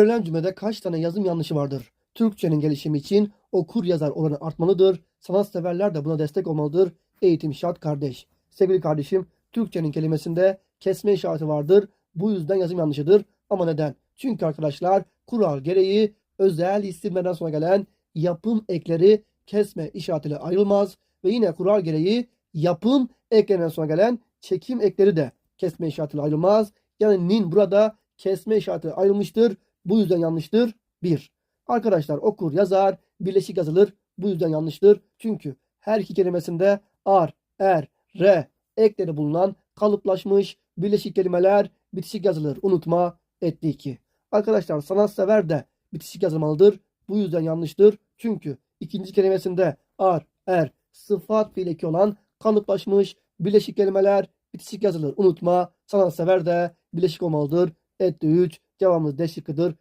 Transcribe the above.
Verilen cümlede kaç tane yazım yanlışı vardır? Türkçenin gelişimi için okur yazar oranı artmalıdır. Sanatseverler de buna destek olmalıdır. Eğitim şart kardeş. Sevgili kardeşim, Türkçenin kelimesinde kesme işareti vardır. Bu yüzden yazım yanlışıdır. Ama neden? Çünkü arkadaşlar kural gereği özel isimlerden sonra gelen yapım ekleri kesme işaretiyle ayrılmaz. Ve yine kural gereği yapım eklerinden sonra gelen çekim ekleri de kesme işaretiyle ayrılmaz. Yani nin burada kesme işareti ayrılmıştır. Bu yüzden yanlıştır. 1. Arkadaşlar okur yazar birleşik yazılır. Bu yüzden yanlıştır. Çünkü her iki kelimesinde ar, er, re ekleri bulunan kalıplaşmış birleşik kelimeler bitişik yazılır. Unutma etti 2. Arkadaşlar sanatsever de bitişik yazılmalıdır. Bu yüzden yanlıştır. Çünkü ikinci kelimesinde ar, er, sıfat fiil eki olan kalıplaşmış birleşik kelimeler bitişik yazılır. Unutma sanatsever de birleşik olmalıdır. Etti 3. Cevabımız D şıkkıdır.